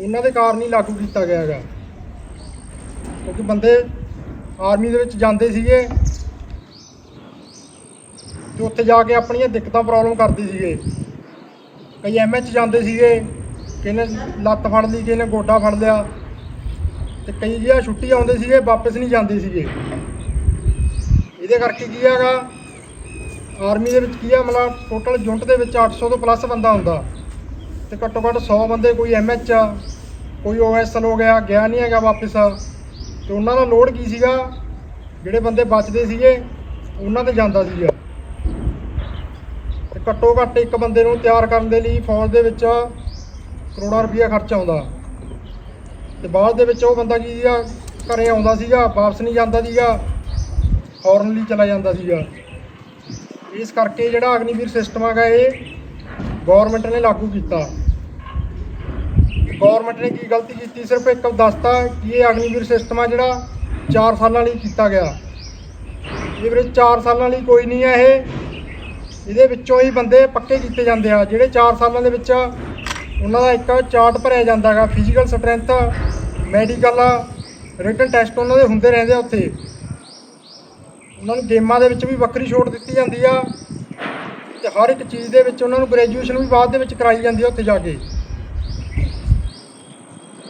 ਉਹਨਾਂ ਦੇ ਕਾਰਨ ਹੀ ਲਾਗੂ ਕੀਤਾ ਗਿਆ ਹੈਗਾ। ਕਿਉਂਕਿ ਬੰਦੇ ਆਰਮੀ ਦੇ ਵਿੱਚ ਜਾਂਦੇ ਸੀਗੇ ਤੇ ਉੱਥੇ ਜਾ ਕੇ ਆਪਣੀਆਂ ਦਿੱਕਤਾਂ ਪ੍ਰੋਬਲਮ ਕਰਦੇ ਸੀਗੇ। ਕਈ ਐਮਐਚ ਜਾਂਦੇ ਸੀਗੇ, ਕਿਸੇ ਲੱਤ ਫੜ ਲਈ, ਕਿਸੇ ਗੋਡਾ ਫੜ ਲਿਆ। ਤੇ ਕਈ ਜਿਹੜਾ ਛੁੱਟੀ ਆਉਂਦੇ ਸੀਗੇ, ਵਾਪਸ ਨਹੀਂ ਜਾਂਦੇ ਸੀਗੇ। ਇਹਦੇ ਕਰਕੇ ਕੀ ਹੈਗਾ, ਆਰਮੀ ਦੇ ਵਿੱਚ ਕੀ ਆ ਮਤਲਬ ਟੋਟਲ ਯੂਨਿਟ ਦੇ ਵਿੱਚ 800 ਤੋਂ ਪਲੱਸ ਬੰਦਾ ਹੁੰਦਾ। ਤੇ ਘੱਟੋ ਘੱਟ 100 ਬੰਦੇ ਕੋਈ ਐਮਐਚ ਆ, ਕੋਈ ਓਐਸਐਲ ਹੋ ਗਿਆ ਗਿਆ ਨਹੀਂ ਹੈਗਾ ਵਾਪਸ। ਤੇ ਉਹਨਾਂ ਦਾ ਲੋਡ ਕੀ ਸੀਗਾ, ਜਿਹੜੇ ਬੰਦੇ ਬਚਦੇ ਸੀਗੇ, ਉਹਨਾਂ ਤੇ ਜਾਂਦਾ ਸੀਗਾ। ਤੇ ਘੱਟੋ ਘੱਟ ਇੱਕ ਬੰਦੇ ਨੂੰ ਤਿਆਰ ਕਰਨ ਦੇ ਲਈ ਫੌਜ ਦੇ ਵਿੱਚ ਕਰੋੜਾਂ ਰੁਪਈਆ ਖਰਚ ਆਉਂਦਾ। ਤੇ ਬਾਅਦ ਦੇ ਵਿੱਚ ਉਹ ਬੰਦਾ ਕੀ ਸੀਗਾ, ਘਰੇ ਆਉਂਦਾ ਸੀਗਾ, ਵਾਪਸ ਨਹੀਂ ਜਾਂਦਾ ਸੀਗਾ ਫੌਰਨ ਲਈ ਚਲਾ ਜਾਂਦਾ ਸੀਗਾ। ਇਸ ਕਰਕੇ ਜਿਹੜਾ ਅਗਨੀਵੀਰ ਸਿਸਟਮ ਹੈਗਾ ਇਹ ਗਵਰਨਮੈਂਟ ਨੇ ਲਾਗੂ ਕੀਤਾ। ਗਵਰਨਮੈਂਟ ਨੇ ਕੀ ਗਲਤੀ ਕੀਤੀ? ਸਿਰਫ ਇੱਕ ਦੱਸਤਾ ਕਿ ਇਹ ਅਗਨੀਵੀਰ ਸਿਸਟਮ ਆ ਜਿਹੜਾ 4 ਸਾਲਾਂ ਲਈ ਕੀਤਾ ਗਿਆ। ਇਹ ਵੀਰੇ 4 ਸਾਲਾਂ ਲਈ ਕੋਈ ਨਹੀਂ ਹੈ ਇਹ। ਇਹਦੇ ਵਿੱਚੋਂ ਹੀ ਬੰਦੇ ਪੱਕੇ ਕੀਤੇ ਜਾਂਦੇ ਆ। ਜਿਹੜੇ 4 ਸਾਲਾਂ ਦੇ ਵਿੱਚ ਉਹਨਾਂ ਦਾ ਇੱਕ ਚਾਰਟ ਭਰਿਆ ਜਾਂਦਾ ਹੈਗਾ physical strength medical written test ਉਹਨਾਂ ਦੇ ਹੁੰਦੇ ਰਹਿੰਦੇ ਆ ਉੱਥੇ। ਉਹਨਾਂ ਨੂੰ ਗੇਮਾਂ ਦੇ ਵਿੱਚ ਵੀ ਵੱਖਰੀ ਛੋਟ ਦਿੱਤੀ ਜਾਂਦੀ ਆ ਤੇ ਹਰ ਇੱਕ ਚੀਜ਼ ਦੇ ਵਿੱਚ ਉਹਨਾਂ ਨੂੰ ਗ੍ਰੈਜੂਏਸ਼ਨ ਵੀ ਬਾਅਦ ਦੇ ਵਿੱਚ ਕਰਾਈ ਜਾਂਦੀ ਆ ਉੱਥੇ ਜਾ ਕੇ।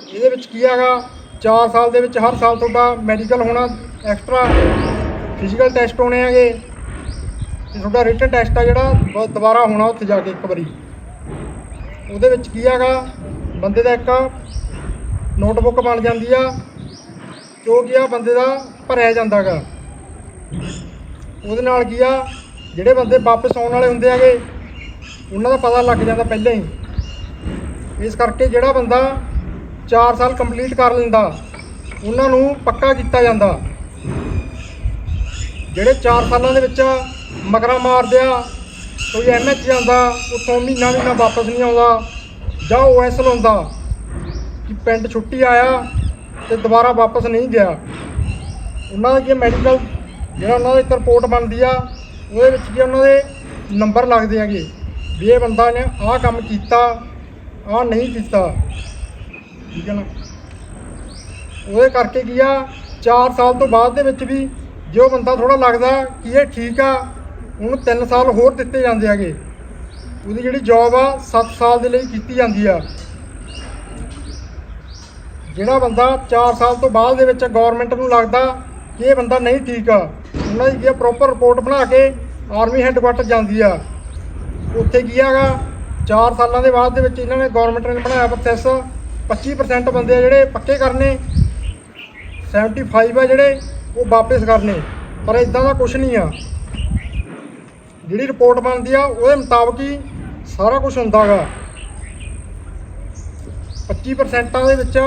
ਇਹਦੇ ਵਿੱਚ ਕੀ ਹੈਗਾ 4 ਸਾਲ ਦੇ ਵਿੱਚ ਹਰ ਸਾਲ ਤੁਹਾਡਾ ਮੈਡੀਕਲ ਹੋਣਾ ਐਕਸਟਰਾ ਫਿਜ਼ੀਕਲ ਟੈਸਟ ਹੋਣੇ ਹੈਗੇ ਤੇ ਤੁਹਾਡਾ ਰਿਟਨ ਟੈਸਟ ਆ ਜਿਹੜਾ, ਦੁਬਾਰਾ ਹੋਣਾ ਉੱਥੇ ਜਾ ਕੇ ਇੱਕ ਵਾਰੀ। ਉਹਦੇ ਵਿੱਚ ਕੀ ਹੈਗਾ? ਬੰਦੇ ਦਾ ਇੱਕ ਨੋਟਬੁੱਕ ਬਣ ਜਾਂਦੀ ਆ, ਜੋ ਕੀ ਆ ਬੰਦੇ ਦਾ ਭਰਿਆ ਜਾਂਦਾਗਾ ਉਹਦੇ ਨਾਲ ਕੀ ਆ? ਜਿਹੜੇ ਬੰਦੇ ਵਾਪਸ ਆਉਣ ਵਾਲੇ ਹੁੰਦੇ ਹੈਗੇ ਉਹਨਾਂ ਦਾ ਪਤਾ ਲੱਗ ਜਾਂਦਾ ਪਹਿਲਾਂ ਹੀ। ਇਸ ਕਰਕੇ ਜਿਹੜਾ ਬੰਦਾ 4 ਸਾਲ ਕੰਪਲੀਟ ਕਰ ਲੈਂਦਾ, ਉਹਨਾਂ ਨੂੰ ਪੱਕਾ ਕੀਤਾ ਜਾਂਦਾ। ਜਿਹੜੇ 4 ਸਾਲਾਂ ਦੇ ਵਿੱਚ ਮਗਰਾ ਮਾਰਦੇ ਆ ਕੋਈ ਐਮਐਚ ਜਾਂਦਾ ਉੱਥੋਂ ਮਹੀਨਾ ਮਹੀਨਾ ਵਾਪਸ ਨਹੀਂ ਆਉਂਦਾ, ਜਾਂ ਓਐਸਐਲ ਲਾਉਂਦਾ ਕਿ ਪਿੰਡ ਛੁੱਟੀ ਆਇਆ ਤੇ ਦੁਬਾਰਾ ਵਾਪਸ ਨਹੀਂ ਗਿਆ। ਉਹਨਾਂ ਦਾ ਕੀ ਮੈਡੀਕਲ ਜਿਹੜਾ ਉਹਨਾਂ ਦੀ ਇੱਕ ਰਿਪੋਰਟ ਬਣਦੀ ਆ, ਉਹਦੇ ਵਿੱਚ ਕੀ ਉਹਨਾਂ ਦੇ ਨੰਬਰ ਲੱਗਦੇ ਹੈਗੇ ਵੀ ਇਹ ਬੰਦਾ ਨੇ ਆਹ ਕੰਮ ਕੀਤਾ, ਆਹ ਨਹੀਂ ਕੀਤਾ। ਠੀਕ ਹੈ ਨਾ? ਉਹਦੇ ਕਰਕੇ ਕੀ ਆ 4 ਸਾਲ ਤੋਂ ਬਾਅਦ ਦੇ ਵਿੱਚ ਵੀ ਜੋ ਬੰਦਾ ਥੋੜਾ ਲੱਗਦਾ ਕਿ ਇਹ ਠੀਕ ਆ ਉਹਨੂੰ 3 ਸਾਲ ਹੋਰ ਦਿੱਤੇ ਜਾਂਦੇ ਹੈਗੇ। ਉਹਦੀ ਜਿਹੜੀ ਜੌਬ ਆ 7 ਸਾਲ ਦੇ ਲਈ ਕੀਤੀ ਜਾਂਦੀ ਆ। ਜਿਹੜਾ ਬੰਦਾ 4 ਸਾਲ ਤੋਂ ਬਾਅਦ ਦੇ ਵਿੱਚ ਗਵਰਨਮੈਂਟ ਨੂੰ ਲੱਗਦਾ ਕਿ ਇਹ ਬੰਦਾ ਨਹੀਂ ਠੀਕ ਆ, ਉਹਨਾਂ ਦੀ ਕੀ ਪ੍ਰੋਪਰ ਰਿਪੋਰਟ ਬਣਾ ਕੇ ਆਰਮੀ ਹੈੱਡਕੁਆਟਰ ਜਾਂਦੀ ਆ। ਉੱਥੇ ਕੀ ਹੈਗਾ 4 ਸਾਲਾਂ ਦੇ ਬਾਅਦ ਦੇ ਵਿੱਚ ਇਹਨਾਂ ਨੇ ਗਵਰਨਮੈਂਟ ਨੇ ਬਣਾਇਆ ਪ੍ਰੋਸੈਸ 25% ਬੰਦੇ ਆ ਜਿਹੜੇ ਪੱਕੇ ਕਰਨੇ 75 ਆ ਜਿਹੜੇ, ਉਹ ਵਾਪਸ ਕਰਨੇ। ਪਰ ਇਦਾਂ ਦਾ ਕੁਝ ਨਹੀਂ ਆ। ਜਿਹੜੀ ਰਿਪੋਰਟ ਬਣਦੀ ਆ, ਉਹਦੇ ਮੁਤਾਬਕ ਹੀ ਸਾਰਾ ਕੁਝ ਹੁੰਦਾਗਾ। 25% ਦੇ ਵਿੱਚ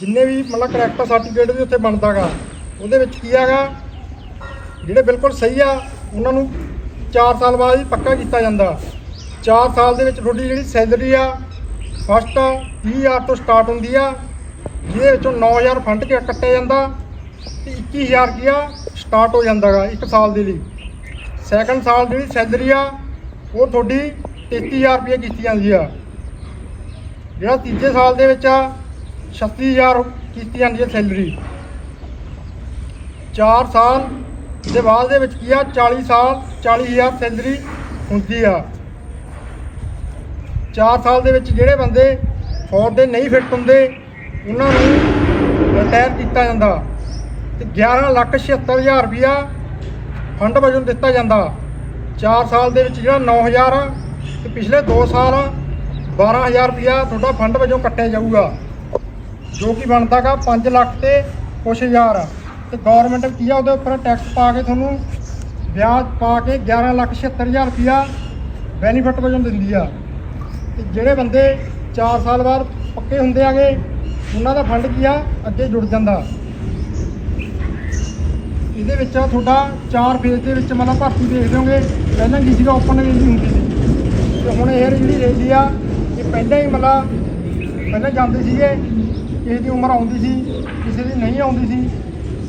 ਜਿੰਨੇ ਵੀ ਮਤਲਬ ਕਰੈਕਟਰ ਸਰਟੀਫਿਕੇਟ ਵੀ ਉੱਥੇ ਬਣਦਾਗਾ। ਉਹਦੇ ਵਿੱਚ ਕੀ ਹੈਗਾ, ਜਿਹੜੇ ਬਿਲਕੁਲ ਸਹੀ ਆ, ਉਹਨਾਂ ਨੂੰ 4 ਸਾਲ ਬਾਅਦ ਹੀ ਪੱਕਾ ਕੀਤਾ ਜਾਂਦਾ। 4 ਸਾਲ ਦੇ ਵਿੱਚ ਤੁਹਾਡੀ ਜਿਹੜੀ ਸੈਲਰੀ ਆ ਫਸਟ 20000 ਤੋਂ ਸਟਾਰਟ ਹੁੰਦੀ ਆ, ਜਿਹਦੇ ਵਿੱਚੋਂ 9000 ਫੰਡ ਕੇ ਕੱਟਿਆ ਜਾਂਦਾ, ਤੇ 21000 ਕੀ ਆ ਸਟਾਰਟ ਹੋ ਜਾਂਦਾਗਾ ਇੱਕ ਸਾਲ ਦੇ ਲਈ। ਸੈਕੰਡ ਸਾਲ ਜਿਹੜੀ ਸੈਲਰੀ ਆ, ਉਹ ਤੁਹਾਡੀ 33000 ਰੁਪਏ ਕੀਤੀ ਜਾਂਦੀ ਆ। ਜਿਹੜਾ ਤੀਜੇ ਸਾਲ ਦੇ ਵਿੱਚ ਆ 36000 ਕੀਤੀ ਜਾਂਦੀ ਹੈ ਸੈਲਰੀ 4 ਸਾਲ ਦੇ ਬਾਅਦ ਦੇ ਵਿੱਚ ਕੀ ਆ 40 ਸਾਲ 40000 ਸੈਲਰੀ ਹੁੰਦੀ ਆ। 4 ਸਾਲ ਦੇ ਵਿੱਚ ਜਿਹੜੇ ਬੰਦੇ ਫੌਜ ਦੇ ਨਹੀਂ ਫਿੱਟ ਹੁੰਦੇ, ਉਹਨਾਂ ਨੂੰ ਰਿਟਾਇਰ ਕੀਤਾ ਜਾਂਦਾ। ਤੇ 11 ਲੱਖ 76000 ਰੁਪਇਆ ਫੰਡ ਵਜੋਂ ਦਿੱਤਾ ਜਾਂਦਾ। 4 ਸਾਲ ਦੇ ਵਿੱਚ ਜਿਹੜਾ 9000 ਆ ਤੇ ਪਿਛਲੇ 2 ਸਾਲ 12000 ਰੁਪਇਆ ਤੁਹਾਡਾ ਫੰਡ ਵਜੋਂ ਕੱਟਿਆ ਜਾਊਗਾ। ਜੋ ਕਿ ਬਣਦਾਗਾ 5 ਲੱਖ ਤੇ ਕੁਛ ਹਜ਼ਾਰ। ਆ ਤੇ ਗਵਰਨਮੈਂਟ ਕੀ ਆ, ਉਹਦੇ ਉੱਪਰ ਟੈਕਸ ਪਾ ਕੇ ਤੁਹਾਨੂੰ ਵਿਆਜ ਪਾ ਕੇ 11 ਲੱਖ 76000 ਰੁਪਇਆ ਬੈਨੀਫਿਟ ਵਜੋਂ ਦਿੰਦੀ ਆ। ਤੇ ਜਿਹੜੇ ਬੰਦੇ 4 ਸਾਲ ਬਾਅਦ ਪੱਕੇ ਹੁੰਦੇ ਆਗੇ, ਉਹਨਾਂ ਦਾ ਫੰਡ ਕੀ ਆ, ਅੱਗੇ ਜੁੜ ਜਾਂਦਾ। ਇਹਦੇ ਵਿੱਚ ਤੁਹਾਡਾ ਚਾਰ ਫੇਜ਼ ਦੇ ਵਿੱਚ ਮਤਲਬ ਭਰਤੀ ਦੇਖਦੇ ਹੋਗੇ। ਪਹਿਲਾਂ ਕੀ ਸੀਗਾ ਓਪਨ ਰੇਂਜ ਹੁੰਦੀ ਸੀ। ਤੇ ਹੁਣ ਇਹ ਜਿਹੜੀ ਰੇਂਜ ਆ, ਇਹ ਪਹਿਲਾਂ ਹੀ ਮਤਲਬ ਪਹਿਲਾਂ ਜਾਂਦੇ ਸੀਗੇ, ਕਿਸੇ ਦੀ ਉਮਰ ਆਉਂਦੀ ਸੀ, ਕਿਸੇ ਦੀ ਨਹੀਂ ਆਉਂਦੀ ਸੀ।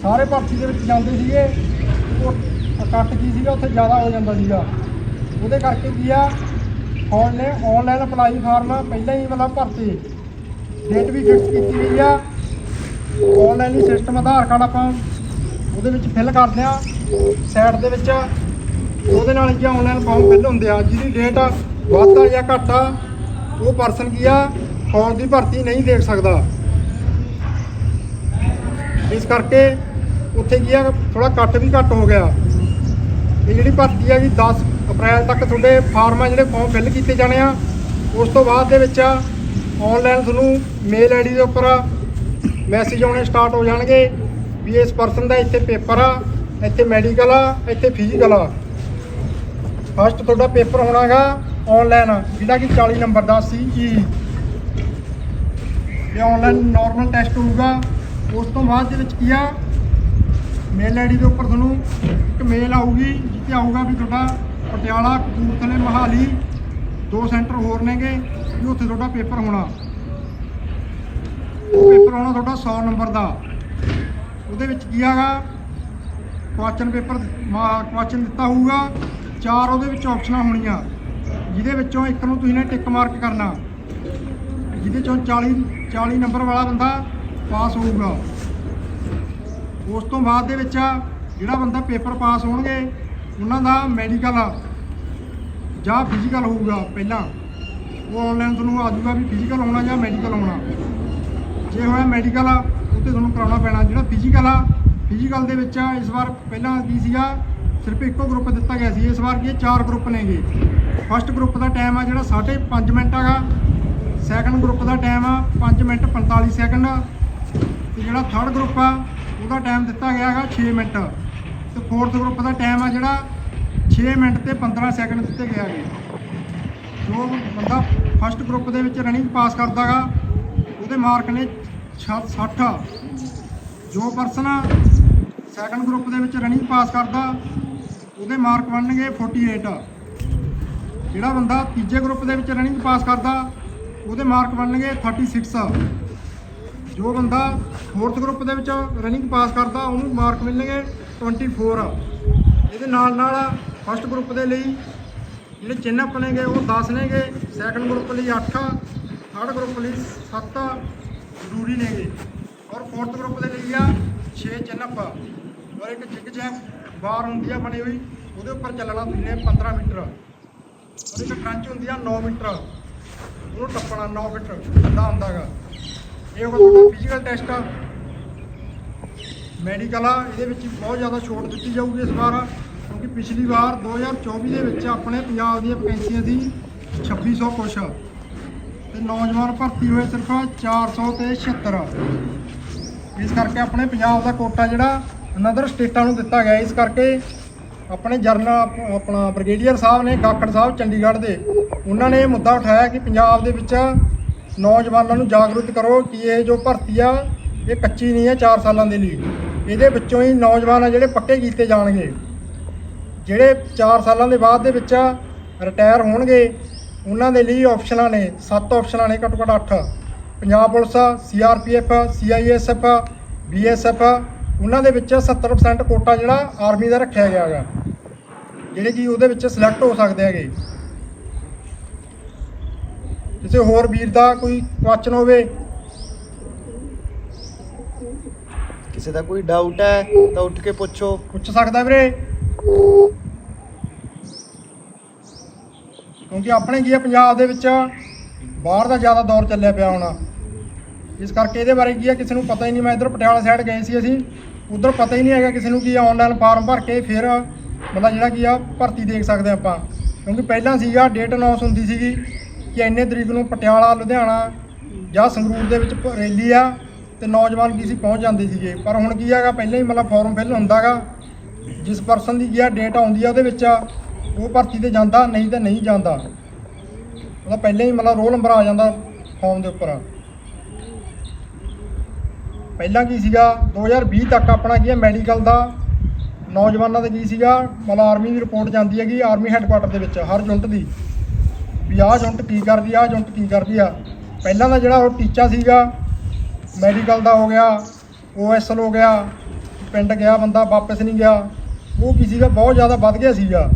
ਸਾਰੇ ਭਰਤੀ ਦੇ ਵਿੱਚ ਜਾਂਦੇ ਸੀਗੇ। ਉਹ ਕੱਟ ਕੀ ਸੀਗਾ, ਉੱਥੇ ਜ਼ਿਆਦਾ ਹੋ ਜਾਂਦਾ ਸੀਗਾ। ਉਹਦੇ ਕਰਕੇ ਕੀ ਆ ਹੁਣ ਨੇ ਆਨਲਾਈਨ ਅਪਲਾਈ ਫਾਰਮ ਪਹਿਲਾਂ ਹੀ ਮਤਲਬ ਭਰਤੀ। ਡੇਟ ਵੀ ਫਿਕਸ ਕੀਤੀ ਗਈ ਆ। ਆਨਲਾਈਨ ਹੀ ਸਿਸਟਮ ਆਧਾਰ ਕਾਰਡ ਆਪਾਂ ਉਹਦੇ ਵਿੱਚ ਫਿਲ ਕਰਦੇ ਆ ਸਾਈਡ ਦੇ ਵਿੱਚ ਉਹਦੇ ਨਾਲ ਕੀ ਆਨਲਾਈਨ ਫਾਰਮ ਫਿਲ ਹੁੰਦੇ ਆ, ਜਿਹਦੀ ਡੇਟ ਵੱਧ ਆ ਜਾਂ ਘੱਟ ਆ, ਉਹ ਪਰਸਨ ਕੀ ਆ ਫੌਜ ਦੀ ਭਰਤੀ ਨਹੀਂ ਦੇਖ ਸਕਦਾ। ਇਸ ਕਰਕੇ ਉੱਥੇ ਕੀ ਆ ਥੋੜਾ ਕੱਟ ਵੀ ਘੱਟ ਹੋ ਗਿਆ। ਇਹ ਜਿਹੜੀ ਭਰਤੀ ਆ ਜੀ 10 ਅਪ੍ਰੈਲ ਤੱਕ ਤੁਹਾਡੇ ਫਾਰਮ ਆ ਜਿਹੜੇ ਫਾਰਮ ਫਿਲ ਕੀਤੇ ਜਾਣੇ ਆ, ਉਸ ਤੋਂ ਬਾਅਦ ਦੇ ਵਿੱਚ ਆਨਲਾਈਨ ਤੁਹਾਨੂੰ ਮੇਲ ਆਈਡੀ ਦੇ ਉੱਪਰ ਮੈਸੇਜ ਆਉਣੇ ਸਟਾਰਟ ਹੋ ਜਾਣਗੇ। ਵੀ ਇਸ ਪਰਸਨ ਦਾ ਇੱਥੇ ਪੇਪਰ ਆ, ਇੱਥੇ ਮੈਡੀਕਲ ਆ, ਇੱਥੇ ਫਿਜ਼ੀਕਲ ਆ। ਫਸਟ ਤੁਹਾਡਾ ਪੇਪਰ ਹੋਣਾਗਾ ਆਨਲਾਈਨ ਜਿਹੜਾ ਕਿ 40 ਨੰਬਰ ਦਾ ਸੀ ਈ ਇਹ ਆਨਲਾਈਨ ਨਾਰਮਲ ਟੈਸਟ ਹੋਊਗਾ। ਉਸ ਤੋਂ ਬਾਅਦ ਦੇ ਵਿੱਚ ਕੀ ਆ? ਮੇਲ ਆਈਡੀ ਦੇ ਉੱਪਰ ਤੁਹਾਨੂੰ ਇੱਕ ਮੇਲ ਆਊਗੀ, ਜਿੱਥੇ ਆਊਗਾ ਵੀ ਤੁਹਾਡਾ ਪਟਿਆਲਾ, ਕਪੂਰਥਲੇ, ਮਹਾਲੀ, ਦੋ ਸੈਂਟਰ ਹੋਰ ਨੇਗੇ, ਵੀ ਉੱਥੇ ਤੁਹਾਡਾ ਪੇਪਰ ਹੋਣਾ। ਪੇਪਰ ਹੋਣਾ ਤੁਹਾਡਾ 100 ਨੰਬਰ ਦਾ। ਉਹਦੇ ਵਿੱਚ ਕੀ ਹੈਗਾ? ਕੁਐਸਚਨ ਪੇਪਰ ਕੁਐਸਚਨ ਦਿੱਤਾ ਹੋਊਗਾ। ਚਾਰ ਉਹਦੇ ਵਿੱਚ ਆਪਸ਼ਨਾਂ ਹੋਣੀਆਂ। ਜਿਹਦੇ ਵਿੱਚੋਂ ਇੱਕ ਨੂੰ ਤੁਸੀਂ ਨੇ ਟਿਕ ਮਾਰਕ ਕਰਨਾ। ਜਿਹਦੇ ਚੋਂ 40 40 ਨੰਬਰ ਵਾਲਾ ਬੰਦਾ ਪਾਸ ਹੋਊਗਾ। ਉਸ ਤੋਂ ਬਾਅਦ ਦੇ ਵਿੱਚ ਜਿਹੜਾ ਬੰਦਾ ਪੇਪਰ ਪਾਸ ਹੋਣਗੇ, ਉਹਨਾਂ ਦਾ ਮੈਡੀਕਲ ਜਾਂ ਫਿਜ਼ੀਕਲ ਹੋਊਗਾ ਪਹਿਲਾਂ। ਉਹ ਆਨਲਾਈਨ ਤੁਹਾਨੂੰ ਆ ਜਾਊਗਾ ਵੀ ਫਿਜ਼ੀਕਲ ਹੋਣਾ ਜਾਂ ਮੈਡੀਕਲ ਹੋਣਾ। ਜੇ ਹੋਇਆ ਮੈਡੀਕਲ ਉੱਤੇ ਤੁਹਾਨੂੰ ਕਰਾਉਣਾ ਪੈਣਾ। ਜਿਹੜਾ ਫਿਜ਼ੀਕਲ ਆ ਫਿਜ਼ੀਕਲ ਦੇ ਵਿੱਚ ਇਸ ਵਾਰ ਪਹਿਲਾਂ ਕੀ ਸੀਗਾ, ਸਿਰਫ ਇੱਕੋ ਗਰੁੱਪ ਦਿੱਤਾ ਗਿਆ ਸੀ। ਇਸ ਵਾਰ ਕੀ ਚਾਰ ਗਰੁੱਪ ਨੇਗੇ। ਫਸਟ ਗਰੁੱਪ ਦਾ ਟਾਈਮ ਆ ਜਿਹੜਾ 5.5 ਮਿੰਟ ਹੈਗਾ। ਸੈਕੰਡ ਗਰੁੱਪ ਦਾ ਟਾਈਮ ਆ 5 ਮਿੰਟ 45 ਸੈਕਿੰਡ ਤੇ ਜਿਹੜਾ ਥਰਡ ਗਰੁੱਪ ਆ, ਉਹਦਾ ਟਾਈਮ ਦਿੱਤਾ ਗਿਆ ਹੈਗਾ 6 ਮਿੰਟ। ਤੇ ਫੋਰਥ ਗਰੁੱਪ ਦਾ ਟਾਈਮ ਆ ਜਿਹੜਾ 6 ਮਿੰਟ ਤੇ 15 ਸੈਕਿੰਡ ਦਿੱਤੇ ਗਿਆ ਹੈਗੇ। ਜੋ ਬੰਦਾ ਫਸਟ ਗਰੁੱਪ ਦੇ ਵਿੱਚ ਰਨਿੰਗ ਪਾਸ ਕਰਦਾਗਾ ਉਹਦੇ ਮਾਰਕ ਨੇ 60 ਜੋ ਪਰਸਨ ਸੈਕੰਡ ਗਰੁੱਪ ਦੇ ਵਿੱਚ ਰਨਿੰਗ ਪਾਸ ਕਰਦਾ, ਉਹਦੇ ਮਾਰਕ ਬਣਨਗੇ 48 ਜਿਹੜਾ ਬੰਦਾ ਤੀਜੇ ਗਰੁੱਪ ਦੇ ਵਿੱਚ ਰਨਿੰਗ ਪਾਸ ਕਰਦਾ, ਉਹਦੇ ਮਾਰਕ ਬਣਨਗੇ 36 ਜੋ ਬੰਦਾ ਫੋਰਥ ਗਰੁੱਪ ਦੇ ਵਿੱਚ ਰਨਿੰਗ ਪਾਸ ਕਰਦਾ, ਉਹਨੂੰ ਮਾਰਕ ਮਿਲਣਗੇ 24 ਇਹਦੇ ਨਾਲ ਨਾਲ ਫਸਟ ਗਰੁੱਪ ਦੇ ਲਈ ਜਿਹੜੇ ਚਿੰਨ੍ਹ ਆਪਣੇਗੇ ਉਹ 10 ਨੇਗੇ। ਸੈਕੰਡ ਗਰੁੱਪ ਲਈ 8 ਥਰਡ ਗਰੁੱਪ ਲਈ 7 ਜ਼ਰੂਰੀ ਨੇਗੇ ਔਰ ਫੋਰਥ ਗਰੁੱਪ ਦੇ ਲਈ ਆ 6 ਚਿੰਨ੍ਹ ਔਰ ਇੱਕ ਜਿਗ ਜੈਕ ਬਾਰ ਹੁੰਦੀ ਆ ਬਣੀ ਹੋਈ, ਉਹਦੇ ਉੱਪਰ ਚੱਲਣਾ ਤੁਸੀਂ ਨੇ 15 ਮੀਟਰ। ਔਰ ਇੱਕ ਟਰੰਚ ਹੁੰਦੀ ਆ 9 ਮੀਟਰ। ਉਹਨੂੰ ਟੱਪਣਾ 9 ਮੀਟਰ ਦਾ ਹੁੰਦਾਗਾ। ਇਹ ਹੋਗਾ ਤੁਹਾਡਾ ਫਿਜ਼ੀਕਲ ਟੈਸਟ ਆ। ਮੈਡੀਕਲ ਆ, ਇਹਦੇ ਵਿੱਚ ਬਹੁਤ ਜ਼ਿਆਦਾ ਛੋਟ ਦਿੱਤੀ ਜਾਊਗੀ ਇਸ ਵਾਰ, ਕਿਉਂਕਿ ਪਿਛਲੀ ਵਾਰ 2024 ਦੇ ਵਿੱਚ ਆਪਣੇ ਪੰਜਾਬ ਦੀਆਂ ਵੈਕੈਂਸੀਆਂ ਸੀ 2600 ਕੁਛ। ਤੇ ਨੌਜਵਾਨ ਭਰਤੀ ਹੋਏ ਸਿਰਫ 400 ਤੇ 76 ਇਸ ਕਰਕੇ ਆਪਣੇ ਪੰਜਾਬ ਦਾ ਕੋਟਾ ਜਿਹੜਾ, ਅਨਦਰ ਸਟੇਟਾਂ ਨੂੰ ਦਿੱਤਾ ਗਿਆ। ਇਸ ਕਰਕੇ ਆਪਣੇ ਜਰਨਲ, ਆਪਣਾ ਬ੍ਰਿਗੇਡੀਅਰ ਸਾਹਿਬ ਨੇ, ਗਾਖੜ ਸਾਹਿਬ, ਚੰਡੀਗੜ੍ਹ ਦੇ, ਉਹਨਾਂ ਨੇ ਇਹ ਮੁੱਦਾ ਉਠਾਇਆ ਕਿ ਪੰਜਾਬ ਦੇ ਵਿੱਚ ਨੌਜਵਾਨਾਂ ਨੂੰ ਜਾਗਰੂਕ ਕਰੋ ਕਿ ਇਹ ਜੋ ਭਰਤੀ ਆ, ਇਹ ਕੱਚੀ ਨਹੀਂ ਹੈ 4 ਸਾਲਾਂ ਦੇ ਲਈ। ਇਹਦੇ ਵਿੱਚੋਂ ਹੀ ਨੌਜਵਾਨ ਆ ਜਿਹੜੇ ਪੱਕੇ ਕੀਤੇ ਜਾਣਗੇ। ਜਿਹੜੇ 4 ਸਾਲਾਂ ਦੇ ਬਾਅਦ ਦੇ ਵਿੱਚ ਰਿਟਾਇਰ ਹੋਣਗੇ ਉਹਨਾਂ ਦੇ ਲਈ ਆਪਸ਼ਨਾਂ ਨੇ 7 ਆਪਸ਼ਨਾਂ ਨੇ ਘੱਟੋ ਘੱਟ 8 Punjab police CRPF CISF BSF ਉਹਨਾਂ ਦੇ ਵਿੱਚ 70% ਕੋਟਾ ਜਿਹੜਾ ਆਰਮੀ ਦਾ ਰੱਖਿਆ ਗਿਆ ਹੈਗਾ। ਜਿਹੜੇ ਕਿ ਉਹਦੇ ਵਿੱਚ ਸਿਲੈਕਟ ਹੋ ਸਕਦੇ ਹੈਗੇ। ਕਿਸੇ ਹੋਰ ਵੀਰ ਦਾ ਕੋਈ ਕੁਐਸਚਨ ਹੋਵੇ? ਕਿਸੇ ਦਾ ਕੋਈ ਡਾਊਟ ਹੈ ਤਾਂ ਉੱਠ ਕੇ ਪੁੱਛੋ। ਪੁੱਛ ਸਕਦਾ ਵੀਰੇ? ਕਿਉਂਕਿ ਆਪਣੇ ਕੀ ਹੈ ਪੰਜਾਬ ਦੇ ਵਿੱਚ ਬਾਹਰ ਦਾ ਜ਼ਿਆਦਾ ਦੌਰ ਚੱਲਿਆ ਪਿਆ ਹੋਣਾ। ਇਸ ਕਰਕੇ ਇਹਦੇ ਬਾਰੇ ਕੀ ਹੈ ਕਿਸੇ ਨੂੰ ਪਤਾ ਹੀ ਨਹੀਂ। ਮੈਂ ਇਧਰ ਪਟਿਆਲਾ ਸਾਈਡ ਗਏ ਸੀ ਅਸੀਂ। ਉਧਰ ਪਤਾ ਹੀ ਨਹੀਂ ਹੈਗਾ ਕਿਸੇ ਨੂੰ ਕੀ ਆਨਲਾਈਨ ਫਾਰਮ ਭਰ ਕੇ ਫਿਰ ਮਤਲਬ ਜਿਹੜਾ ਕੀ ਆ, ਭਰਤੀ ਦੇਖ ਸਕਦੇ ਆਪਾਂ। ਕਿਉਂਕਿ ਪਹਿਲਾਂ ਸੀਗਾ ਡੇਟ ਅਨਾਉਂਸ ਹੁੰਦੀ ਸੀਗੀ ਕਿ ਇੰਨੇ ਤਰੀਕ ਨੂੰ ਪਟਿਆਲਾ, ਲੁਧਿਆਣਾ ਜਾਂ ਸੰਗਰੂਰ ਦੇ ਵਿੱਚ ਰੈਲੀ ਆ ਤੇ ਨੌਜਵਾਨ ਕੀ ਸੀ, ਪਹੁੰਚ ਜਾਂਦੇ ਸੀਗੇ। ਪਰ ਹੁਣ ਕੀ ਹੈਗਾ, ਪਹਿਲਾਂ ਹੀ ਮਤਲਬ ਫਾਰਮ ਫਿਲ ਹੁੰਦਾਗਾ ਜਿਸ ਪਰਸਨ ਦੀ ਕੀ ਆ ਡੇਟ ਆਉਂਦੀ ਆ, ਉਹਦੇ ਵਿੱਚ ਉਹ ਭਰਤੀ ਤੇ ਜਾਂਦਾ, ਨਹੀਂ ਤਾਂ ਨਹੀਂ ਜਾਂਦਾ। ਉਹਦਾ ਪਹਿਲਾਂ ਹੀ ਮਤਲਬ ਰੋਲ ਨੰਬਰ ਆ ਜਾਂਦਾ ਫਾਰਮ ਦੇ ਉੱਪਰ। ਪਹਿਲਾਂ ਕੀ ਸੀਗਾ? 2020 ਤੱਕ ਆਪਣਾ ਕੀ ਹੈ ਮੈਡੀਕਲ ਦਾ ਨੌਜਵਾਨਾਂ ਦਾ ਕੀ ਸੀਗਾ? ਮਤਲਬ ਆਰਮੀ ਦੀ ਰਿਪੋਰਟ ਜਾਂਦੀ ਹੈਗੀ ਆਰਮੀ ਹੈੱਡਕੁਆਟਰ ਦੇ ਵਿੱਚ, ਹਰ ਯੂਨਿਟ ਦੀ। ਵੀ ਆਹ ਯੂਨਿਟ ਕੀ ਕਰਦੀ ਆ ਆਹ ਯੂਨਿਟ ਕੀ ਕਰਦੀ ਆ। ਪਹਿਲਾਂ ਦਾ ਜਿਹੜਾ ਉਹ ਟੀਚਾ ਸੀਗਾ ਮੈਡੀਕਲ ਦਾ ਹੋ ਗਿਆ ਓਐਸਐਲ ਹੋ ਗਿਆ, ਪਿੰਡ ਗਿਆ ਬੰਦਾ, ਵਾਪਸ ਨਹੀਂ ਗਿਆ। ਉਹ ਕੀ ਸੀਗਾ? ਬਹੁਤ ਜ਼ਿਆਦਾ ਵੱਧ ਗਿਆ ਸੀਗਾ।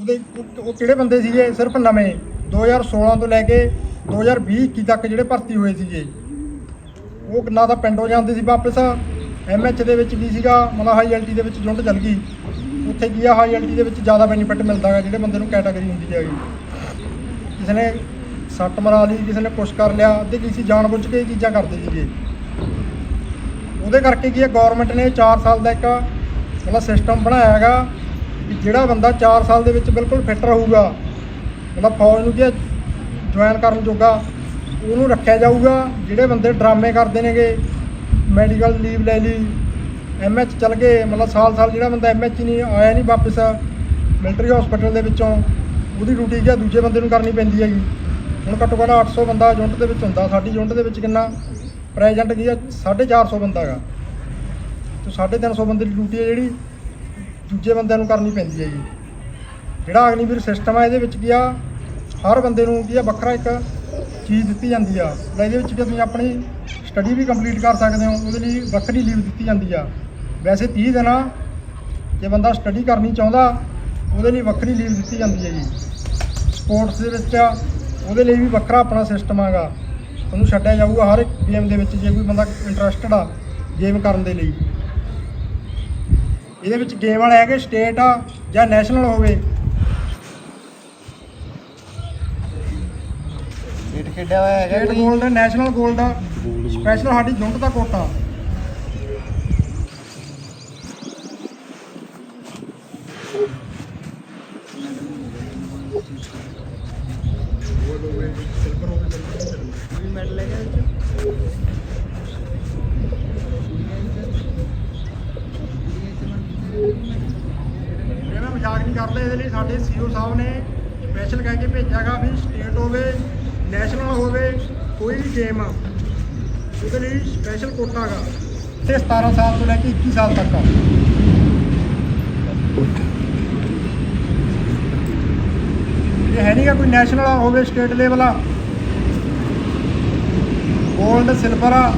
ਉਹਦੇ ਉਹ- ਕਿਹੜੇ ਬੰਦੇ ਸੀਗੇ? ਸਿਰਫ ਨਵੇਂ। 2016 ਤੋਂ ਲੈ ਕੇ 2020 21 ਤੱਕ ਜਿਹੜੇ ਭਰਤੀ ਹੋਏ ਸੀਗੇ। ਉਹ ਨਾ ਤਾਂ ਪਿੰਡੋਂ ਜਾਂਦੇ ਸੀ ਵਾਪਸ। ਐਮਐਚ ਦੇ ਵਿੱਚ ਕੀ ਸੀਗਾ, ਮਤਲਬ ਹਾਈ ਐਲਟੀ ਦੇ ਵਿੱਚ ਜੁੰਟ ਚੱਲ ਗਈ। ਉੱਥੇ ਕੀ ਆ ਹਾਈ ਐਲਟੀ ਦੇ ਵਿੱਚ ਜ਼ਿਆਦਾ ਬੈਨੀਫਿਟ ਮਿਲਦਾ ਹੈ, ਜਿਹੜੇ ਬੰਦੇ ਨੂੰ ਕੈਟਾਗਰੀ ਹੁੰਦੀ ਹੈਗੀ ਕਿਸੇ ਨੇ ਸੱਟ ਮਰਾ ਲਈ, ਕਿਸੇ ਨੇ ਕੁਛ ਕਰ ਲਿਆ, ਅੱਧੇ ਕਿਸੇ ਜਾਣਬੁੱਝ ਕੇ ਇਹ ਚੀਜ਼ਾਂ ਕਰਦੇ ਸੀਗੇ। ਉਹਦੇ ਕਰਕੇ ਕੀ ਹੈ ਗਵਰਨਮੈਂਟ ਨੇ 4 ਸਾਲ ਦਾ ਇੱਕ ਮਤਲਬ ਸਿਸਟਮ ਬਣਾਇਆ ਹੈਗਾ। ਕਿ ਜਿਹੜਾ ਬੰਦਾ 4 ਸਾਲ ਦੇ ਵਿੱਚ ਬਿਲਕੁਲ ਫਿੱਟ ਰਹੂਗਾ ਮਤਲਬ ਫੌਜ ਨੂੰ ਕੀ ਜੁਆਇਨ ਕਰਨ ਜੋਗਾ, ਉਹਨੂੰ ਰੱਖਿਆ ਜਾਊਗਾ। ਜਿਹੜੇ ਬੰਦੇ ਡਰਾਮੇ ਕਰਦੇ ਨੇਗੇ ਮੈਡੀਕਲ ਲੀਵ ਲੈ ਲਈ ਐਮਐਚ ਚੱਲ ਗਏ, ਮਤਲਬ ਸਾਲ ਸਾਲ ਜਿਹੜਾ ਬੰਦਾ ਐਮਐਚ ਨਹੀਂ, ਆਇਆ ਨਹੀਂ ਵਾਪਸ ਮਿਲਟਰੀ ਹਸਪੀਟਲ ਦੇ ਵਿੱਚੋਂ, ਉਹਦੀ ਡਿਊਟੀ ਕੀ ਆ ਦੂਜੇ ਬੰਦੇ ਨੂੰ ਕਰਨੀ ਪੈਂਦੀ ਹੈਗੀ। ਹੁਣ ਘੱਟੋ ਘੱਟ 800 ਬੰਦਾ ਯੂਨਿਟ ਦੇ ਵਿੱਚ ਹੁੰਦਾ, ਸਾਡੀ ਯੂਨਿਟ ਦੇ ਵਿੱਚ ਕਿੰਨਾ? ਪ੍ਰੈਜ਼ੈਂਟ ਕੀ ਆ? 450 ਬੰਦਾ ਹੈਗਾ। ਤੇ 350 ਬੰਦੇ ਦੀ ਡਿਊਟੀ ਹੈ ਜਿਹੜੀ ਦੂਜੇ ਬੰਦਿਆਂ ਨੂੰ ਕਰਨੀ ਪੈਂਦੀ ਹੈ ਜੀ। ਜਿਹੜਾ ਅਗਨੀਵੀਰ ਸਿਸਟਮ ਆ, ਇਹਦੇ ਵਿੱਚ ਕੀ ਆ, ਹਰ ਬੰਦੇ ਨੂੰ ਕੀ ਆ, ਵੱਖਰਾ ਇੱਕ ਚੀਜ਼ ਦਿੱਤੀ ਜਾਂਦੀ ਆ। ਇਹਦੇ ਵਿੱਚ ਕਿ ਤੁਸੀਂ ਆਪਣੀ ਸਟੱਡੀ ਵੀ ਕੰਪਲੀਟ ਕਰ ਸਕਦੇ ਹੋ, ਉਹਦੇ ਲਈ ਵੱਖਰੀ ਲੀਵ ਦਿੱਤੀ ਜਾਂਦੀ ਆ। ਵੈਸੇ 30 ਦਿਨ ਆ, ਜੇ ਬੰਦਾ ਸਟੱਡੀ ਕਰਨੀ ਚਾਹੁੰਦਾ, ਉਹਦੇ ਲਈ ਵੱਖਰੀ ਲੀਵ ਦਿੱਤੀ ਜਾਂਦੀ ਹੈ ਜੀ। ਸਪੋਰਟਸ ਦੇ ਵਿੱਚ ਉਹਦੇ ਲਈ ਵੀ ਵੱਖਰਾ ਆਪਣਾ ਸਿਸਟਮ ਹੈਗਾ ਤੁਹਾਨੂੰ ਛੱਡਿਆ ਜਾਊਗਾ ਹਰ ਇੱਕ ਗੇਮ ਦੇ ਵਿੱਚ, ਜੇ ਕੋਈ ਬੰਦਾ ਇੰਟਰਸਟਡ ਆ ਗੇਮ ਕਰਨ ਦੇ ਲਈ। ਇਹਦੇ ਵਿੱਚ ਗੇਮ ਵਾਲੇ ਹੈਗੇ ਸਟੇਟ ਆ ਜਾਂ ਨੈਸ਼ਨਲ ਹੋਵੇ। ਸਟੇਟ ਖੇਡਿਆ ਹੋਇਆ ਹੈਗਾ ਸਟੇਟ ਕੋਈ? 골ਡ ਨੈਸ਼ਨਲ 골ਡ ਸਪੈਸ਼ਲ ਸਾਡੀ ਯੂਨਿਟ ਦਾ ਕੋਟਾ ਮੈਡਲ ਹੈਗਾ ਇਹ 'ਚ? ਇਹ ਮੈਂ ਮਜ਼ਾਕ ਇਹਦੇ ਲਈ ਸਾਡੇ ਸੀਓ ਸਾਹਿਬ ਨੇ ਸਪੈਸ਼ਲ ਕਹਿ ਕੇ ਭੇਜਿਆਗਾ ਵੀ ਸਟੇਟ ਹੋਵੇ ਨੈਸ਼ਨਲ ਹੋਵੇ, ਕੋਈ ਵੀ ਗੇਮ ਆ, ਉਹਦੇ ਲਈ ਸਪੈਸ਼ਲ ਕੋਟਾ ਗਾ। ਤੇ 17 ਸਾਲ ਤੋਂ ਲੈ ਕੇ 21 ਸਾਲ ਤੱਕ ਆ। ਇਹ ਹੈ ਨਹੀਂਗਾ ਕੋਈ ਨੈਸ਼ਨਲ ਹੋਵੇ ਸਟੇਟ ਲੈਵਲ ਆ। 골ਡ ਸਿਲਵਰ ਆ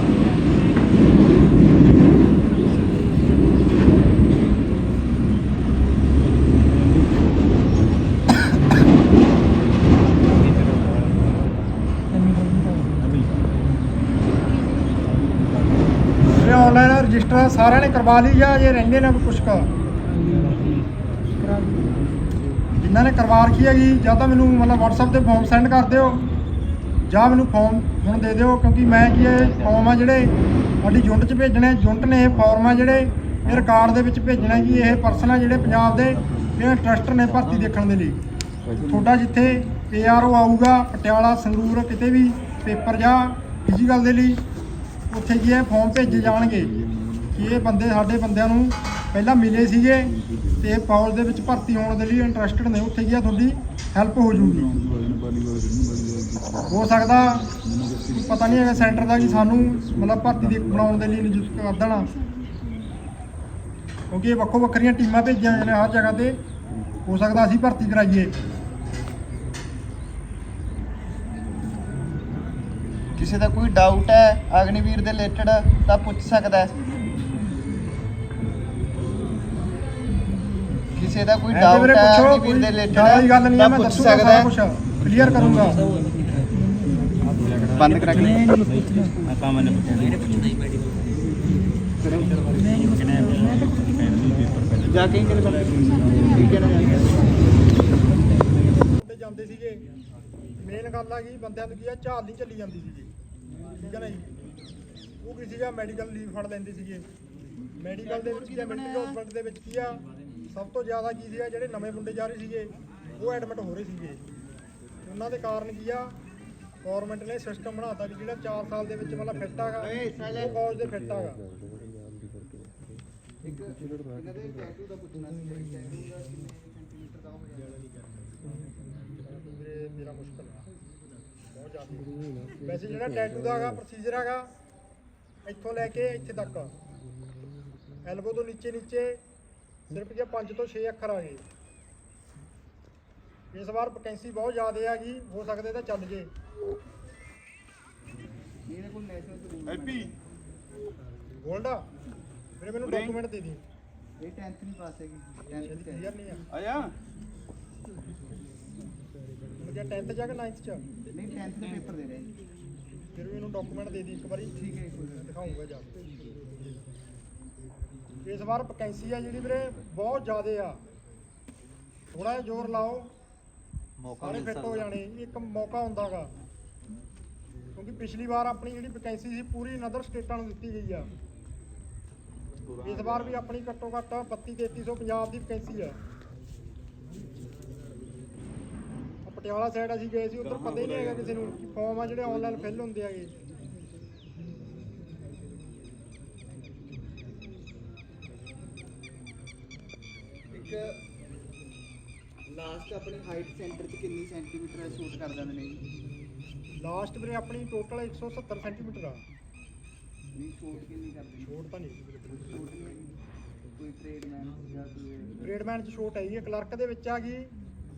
ਇਹ ਆਨਲਾਈਨ ਸਾਰਿਆਂ ਨੇ ਕਰਵਾ ਲਈ ਜਾਂ ਜੇ ਰਹਿੰਦੇ ਨੇ ਕੁਛ ਕਾ ਜਿਨ੍ਹਾਂ ਨੇ ਕਰਵਾ ਰੱਖੀ ਹੈਗੀ, ਜਾਂ ਤਾਂ ਮੈਨੂੰ ਮਤਲਬ WhatsApp ਤੇ ਫਾਰਮ ਸੈਂਡ ਕਰ ਦਿਓ, ਜਾਂ ਮੈਨੂੰ ਫਾਰਮ ਹੁਣ ਦੇ ਦਿਓ, ਕਿਉਂਕਿ ਮੈਂ ਕੀ ਇਹ ਫਾਰਮ ਆ ਜਿਹੜੇ ਸਾਡੀ ਯੂਨਿਟ 'ਚ ਭੇਜਣੇ ਯੂਨਿਟ ਨੇ ਇਹ ਫਾਰਮ ਆ ਜਿਹੜੇ ਇਹ ਰਿਕਾਰਡ ਦੇ ਵਿੱਚ ਭੇਜਣਾ ਜੀ, ਇਹ ਪਰਸਨ ਆ ਜਿਹੜੇ ਪੰਜਾਬ ਦੇ, ਇਹ ਇੰਟਰਸਟ ਨੇ ਭਰਤੀ ਦੇਖਣ ਦੇ ਲਈ। ਤੁਹਾਡਾ ਜਿੱਥੇ ਏਆਰਓ ਆਊਗਾ, ਪਟਿਆਲਾ, ਸੰਗਰੂਰ, ਕਿਤੇ ਵੀ ਪੇਪਰ ਜਾਂ ਫਿਜ਼ੀਕਲ ਦੇ ਲਈ, ਉੱਥੇ ਜੀ ਇਹ ਫਾਰਮ ਭੇਜੇ ਜਾਣਗੇ। ਕਿ ਇਹ ਬੰਦੇ ਸਾਡੇ ਬੰਦਿਆਂ ਨੂੰ ਪਹਿਲਾਂ ਮਿਲੇ ਸੀਗੇ ਤੇ ਫੌਜ ਦੇ ਵਿੱਚ ਭਰਤੀ ਹੋਣ ਦੇ ਲਈ ਇੰਟਰਸਟਡ ਨੇ, ਉੱਥੇ ਕੀ ਆ ਤੁਹਾਡੀ ਹੈਲਪ ਹੋ ਜੂਗੀ? ਹੋ ਸਕਦਾ, ਪਤਾ ਨਹੀਂ ਹੈਗਾ ਸੈਂਟਰ ਦਾ ਕਿ ਸਾਨੂੰ ਮਤਲਬ ਭਰਤੀ ਦੇ ਬਣਾਉਣ ਦੇ ਲਈ ਨਿਯੁਕਤ ਕਰ ਦੇਣਾ। ਕਿਉਂਕਿ ਵੱਖੋ ਵੱਖਰੀਆਂ ਟੀਮਾਂ ਭੇਜੀਆਂ ਹੋਈਆਂ ਨੇ ਹਰ ਜਗ੍ਹਾ ਤੇ। ਹੋ ਸਕਦਾ ਅਸੀਂ ਭਰਤੀ ਕਰਾਈਏ। ਕਿਸੇ ਦਾ ਕੋਈ ਡਾਊਟ ਹੈ, ਅਗਨੀਵੀਰ ਦੇ ਰਿਲੇਟਡ ਤਾਂ ਪੁੱਛ ਸਕਦਾ ਹੈ। ਕਿਸੇ ਦਾ ਕੋਈ ਡਾਊਟ ਵੀਰੇ ਹੈ ਪੁੱਛੋ ਕੋਈ ਦੇ ਰਿਲੇਟਡ ਦੀ ਗੱਲ ਨਹੀਂ ਹੈ ਮੈਂ ਪੁੱਛ ਦੱਸੂਗਾ ਸਕਦਾ ਹੈ ਕੁਝ ਕਲੀਅਰ ਕਰੂੰਗਾ। ਬੰਦ ਕਰਾ ਕੇ ਆਪਾਂ ਮਨ ਜਾ ਕੇ ਹੀ ਗੱਲ ਕਰ ਠੀਕ ਹੈ ਨਾ ਜਾ ਕੇ। ਤੇ ਜਾਂਦੇ ਸੀਗੇ। ਮੇਨ ਗੱਲ ਆ ਗਈ ਬੰਦਿਆਂ ਨੂੰ ਕੀ ਆ ਝਾਲ ਨਹੀਂ ਚੱਲੀ ਜਾਂਦੀ ਸੀਗੀ। ਠੀਕ ਹੈ ਨਾ ਜੀ? ਉਹ ਕੀ ਸੀਗਾ ਮੈਡੀਕਲ ਲੀਵ ਫੜ ਲੈਂਦੇ ਸੀਗੇ। ਮੈਡੀਕਲ ਦੇ ਵਿੱਚ ਕੀ ਆ ਮਿਲਟਰੀ ਹਸਪਤਾਲ ਦੇ ਵਿੱਚ ਕੀ ਆ ਸਭ ਤੋਂ ਜ਼ਿਆਦਾ ਕੀ ਸੀਗਾ ਜਿਹੜੇ ਨਵੇਂ ਮੁੰਡੇ ਜਾ ਰਹੇ ਸੀਗੇ ਉਹ ਐਡਮਿਟ ਹੋ ਰਹੇ ਸੀਗੇ। ਉਹਨਾਂ ਦੇ ਕਾਰਨ ਕੀ ਆ? ਗਵਰਨਮੈਂਟ ਨੇ ਸਿਸਟਮ ਬਣਾਤਾ ਵੀ ਜਿਹੜਾ 4 ਸਾਲ ਦੇ ਵਿੱਚ ਮਤਲਬ ਫਿੱਟ ਹੈਗਾ ਉਹ ਫੌਜ ਦੇ ਫਿੱਟ ਮੇਰਾ ਮੁਸ਼ਕਲ ਆ। ਬਹੁਤ ਜ਼ਿਆਦਾ। ਵੈਸੇ ਜਿਹੜਾ ਟੈਟੂ ਦਾ ਹੈਗਾ ਪ੍ਰੋਸੀਜਰ ਹੈਗਾ ਇੱਥੋਂ ਲੈ ਕੇ ਇੱਥੇ ਤੱਕ। ਐਲਬੋ ਤੋਂ ਨੀਚੇ ਨੀਚੇ ਸਿਰਫ ਜੇ 5 ਤੋਂ 6 ਅੱਖਰ ਆ ਗਏ। ਇਸ ਵਾਰ ਵੈਕੈਂਸੀ ਬਹੁਤ ਜ਼ਿਆਦਾ ਹੈਗੀ ਹੋ ਸਕਦੇ ਤਾਂ ਚੱਲ ਜੇ। ਇਹਦੇ ਕੋਲ ਨੈਸ਼ਨਲ ਹੈਪੀ ਗੋਲਡ ਆ ਵੀਰੇ ਮੈਨੂੰ। ਡਾਕੂਮੈਂਟ ਦੇ ਦੀ। ਇਹ 10th ਨਹੀਂ ਪਾਸ ਹੈਗੀ। 10th ਛੇਤੀ ਤੇ ਕਲੀਅਰ ਨਹੀਂ ਆ। ਆਇਆ? ਮੈਂ 10th ਜਾਂ ਕਿ 9th ਚ? ਨਹੀਂ 10th ਦੇ ਪੇਪਰ ਦੇ ਰਹੇ। ਜੀ। ਫਿਰ ਵੀ ਇਹਨੂੰ ਡਾਕੂਮੈਂਟ ਦੇ ਦੀ ਇੱਕ ਵਾਰੀ। ਠੀਕ ਹੈ। ਦਿਖਾਉਂਗਾ ਜਾ ਕੇ। ਇਸ ਵਾਰ ਵੈਕੈਂਸੀ ਆ ਜਿਹੜੀ ਵੀਰੇ ਬਹੁਤ ਜ਼ਿਆਦੇ ਆ। ਥੋੜਾ ਜਿਹਾ ਜ਼ੋਰ ਲਾਓ। ਸਾਰੇ ਫਿੱਟ ਹੋ ਜਾਣੇ। ਇਹ ਇੱਕ ਮੌਕਾ ਹੁੰਦਾਗਾ। ਕਿਉਂਕਿ ਪਿਛਲੀ ਵਾਰ ਆਪਣੀ ਜਿਹੜੀ ਵੈਕੈਂਸੀ ਸੀ ਪੂਰੀ ਨਦਰ ਸਟੇਟਾਂ ਨੂੰ ਦਿੱਤੀ ਗਈ ਆ। ਇਸ ਵਾਰ ਵੀ ਆਪਣੀ ਘੱਟੋ ਘੱਟ 32 3300 ਪੰਜਾਬ ਦੀ ਵੈਕੈਂਸੀ ਆ। ਆਹ ਪਟਿਆਲਾ ਸਾਈਡ ਅਸੀਂ ਗਏ ਸੀ ਉੱਧਰ ਪਤਾ ਹੀ ਨਹੀਂ ਹੈਗਾ ਕਿਸੇ ਨੂੰ ਕਿ ਫਾਰਮ ਆ ਜਿਹੜੇ ਆਨਲਾਈਨ ਫਿਲ ਹੁੰਦੇ ਹੈਗੇ। ਲਾਸਟ ਆਪਣੀ ਹਾਈਟ ਸੈਂਟਰ 'ਚ ਕਿੰਨੀ ਸੈਂਟੀਮੀਟਰ ਸ਼ੂਟ ਕਰ ਦਿੰਦੇ ਨੇ ਜੀ? ਲਾਸਟ ਵੀਰੇ ਆਪਣੀ ਟੋਟਲ 170 ਸੈਂਟੀਮੀਟਰ ਆ। ਨਹੀਂ ਸ਼ੂਟ ਕਿੰਨੀ ਕਰਦੇ ਨੇ ਛੋਟ ਤਾਂ ਨਹੀਂ ਸ਼ੂਟ ਨਹੀਂ ਹੈਗੀ। ਕੋਈ ਟ੍ਰੇਡਮੈਨ ਜਾਂ ਕੋਈ ਗ੍ਰੇਡਮੈਨ ਚ ਛੋਟ ਹੈਗੀ ਹੈ ਕਲਰਕ ਦੇ ਵਿੱਚ ਆ ਗਈ।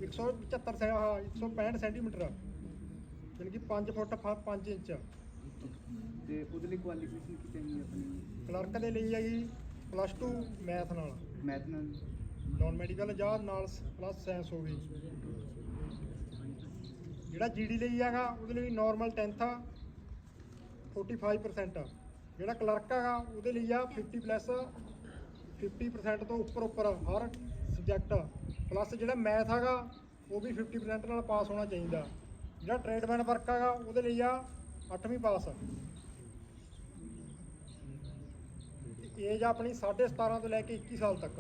175 ਸੈ- ਆਹ 165 ਸੈਂਟੀਮੀਟਰ ਆ। ਯਾਨੀ ਕਿ 5 ਫੁੱਟ 5 ਇੰਚ ਤੇ ਉਹਦੇ ਲਈ ਕੁਆਲੀਫਿਕੇਸ਼ਨ ਕੀ ਚਾਹੀਦੀ ਹੈ ਆਪਣੀ? ਕਲਰਕ ਦੇ ਲਈ ਹੈਗੀ ਪਲੱਸ 2 ਮੈਥ ਨਾਲ। ਮੈਥ ਨਾਲ? ਨਾਨ ਮੈਡੀਕਲ ਜਾਂ ਨਾਲ ਪਲੱਸ ਸਾਇੰਸ ਹੋਵੇ। ਜਿਹੜਾ ਜੀਡੀ ਲਈ ਹੈਗਾ, ਉਹਦੇ ਲਈ ਨਾਰਮਲ 10th ਆ 45% ਆ। ਜਿਹੜਾ ਕਲਰਕ ਹੈਗਾ, ਉਹਦੇ ਲਈ ਆ 50 ਪਲੱਸ 50% ਤੋਂ ਉੱਪਰ ਉੱਪਰ ਹਰ ਸਬਜੈਕਟ ਪਲੱਸ ਜਿਹੜਾ ਮੈਥ ਹੈਗਾ, ਉਹ ਵੀ 50% ਨਾਲ ਪਾਸ ਹੋਣਾ ਚਾਹੀਦਾ। ਜਿਹੜਾ ਟ੍ਰੇਡਮੈਨ ਵਰਕ ਹੈਗਾ, ਉਹਦੇ ਲਈ ਆ 8ਵੀਂ ਪਾਸ ਏਜ ਆਪਣੀ 17.5 ਤੋਂ ਲੈ ਕੇ 21 ਸਾਲ ਤੱਕ।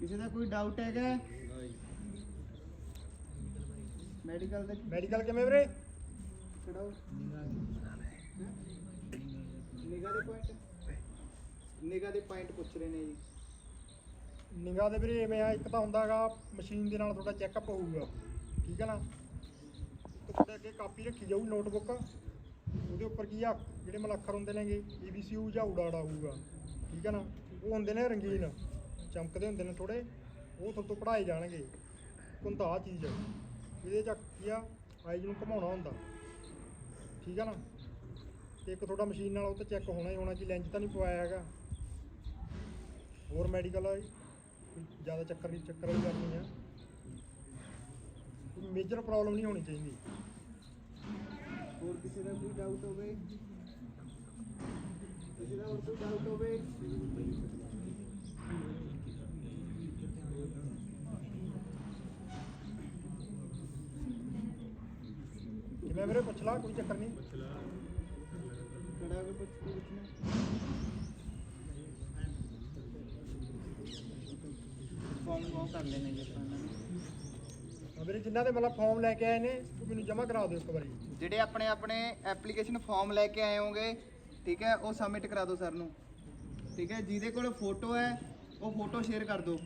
ਕਿਸੇ ਦਾ ਕੋਈ ਡਾਊਟ ਹੈਗਾ ਮੈਡੀਕਲ ਦਾ ਮੈਡੀਕਲ ਕਿਵੇਂ ਵੀਰੇ? ਨਿਗਾ ਦੇ ਪੁਆਇੰਟ ਨਿਗਾ ਦੇ ਪੁਆਇੰਟ ਪੁੱਛ ਰਹੇ ਨੇ ਜੀ। ਨਿਗਾਹ ਦੇ ਵੀਰੇ ਐਵੇਂ ਆ ਇੱਕ ਤਾਂ ਹੁੰਦਾਗਾ ਮਸ਼ੀਨ ਦੇ ਨਾਲ ਤੁਹਾਡਾ ਚੈੱਕਅਪ ਹੋਊਗਾ। ਠੀਕ ਹੈ ਨਾ? ਤੇ ਤੁਹਾਡੇ ਅੱਗੇ ਕਾਪੀ ਰੱਖੀ ਜਾਊ ਨੋਟਬੁੱਕ ਉਹਦੇ ਉੱਪਰ ਕੀ ਆ? ਜਿਹੜੇ ਮਤਲਬ ਅੱਖਰ ਹੁੰਦੇ ਨੇਗੇ ਈਬੀਸੀਯੂ ਜਾਂ ਉਡਾੜਾ ਹੋਊਗਾ। ਠੀਕ ਹੈ ਨਾ? ਉਹ ਹੁੰਦੇ ਨੇ ਰੰਗੀਨ। ਚਮਕਦੇ ਹੁੰਦੇ ਨੇ ਥੋੜੇ ਉਹ ਤੁਹਾਨੂੰ ਤੋਂ ਪੜਾਏ ਜਾਣਗੇ। ਹੁੰਦਾ ਆ ਚੀਜ਼ ਇਹਦੇ ਚ ਕੀ ਆ? ਆਈਜ਼ ਨੂੰ ਘਮਾਉਣਾ ਹੁੰਦਾ। ਠੀਕ ਹੈ ਨਾ? ਤੇ ਇੱਕ ਤੁਹਾਡਾ ਮਸ਼ੀਨ ਨਾਲ ਉਹ ਤੇ ਚੈੱਕ ਹੋਣਾ ਹੀ ਹੋਣਾ ਜੀ ਲੈਂਜ ਤਾਂ ਨਹੀਂ ਪਵਾਇਆ ਹੈਗਾ। ਹੋਰ ਮੈਡੀਕਲ ਜ਼ਿਆਦਾ ਚੱਕਰ ਨਹੀਂ, ਚੱਕਰ ਵਾਲੀ ਗੱਲ ਨਹੀਂ ਆ। ਮੇਜਰ ਪ੍ਰੋਬਲਮ ਨਹੀਂ ਹੋਣੀ ਚਾਹੀਦੀ। ਹੋਰ ਕਿਸੇ ਦਾ ਕੋਈ ਡਾਊਟ ਹੋਵੇ? ਕਿਸੇ ਦਾ ਹੋਰ ਕੋਈ ਡਾਊਟ ਹੋਵੇ? ਕਿਵੇਂ ਵੀਰੇ ਪੁੱਛ ਲਾ ਕੋਈ ਚੱਕਰ ਨਹੀਂ। ਕਿਹੜਾ ਕੋਈ ਪੁੱਛ ਕੇ ਪੁੱਛਣਾ। ਫਾਰਮ ਫਾਰਮ ਕਰ ਲੈਣੇ ਜੀ ਆਪਾਂ ਇਹਨਾਂ ਨੂੰ। ਹਾਂ ਵੀਰੇ ਜਿਨ੍ਹਾਂ ਦੇ ਮਤਲਬ ਫਾਰਮ ਲੈ ਕੇ ਆਏ ਨੇ ਉਹ ਮੈਨੂੰ ਜਮ੍ਹਾਂ ਕਰਾ ਦਿਓ ਇੱਕ ਵਾਰੀ। ਜਿਹੜੇ ਆਪਣੇ ਆਪਣੇ ਐਪਲੀਕੇਸ਼ਨ ਫਾਰਮ ਲੈ ਕੇ ਆਏ ਹੋਗੇ ਠੀਕ ਹੈ ਉਹ ਸਬਮਿਟ ਕਰਾ ਦਿਓ ਸਰ ਨੂੰ। ਠੀਕ ਹੈ ਜਿਹਦੇ ਕੋਲ ਫੋਟੋ ਹੈ ਉਹ ਫੋਟੋ ਸ਼ੇਅਰ ਕਰ ਦਿਓ।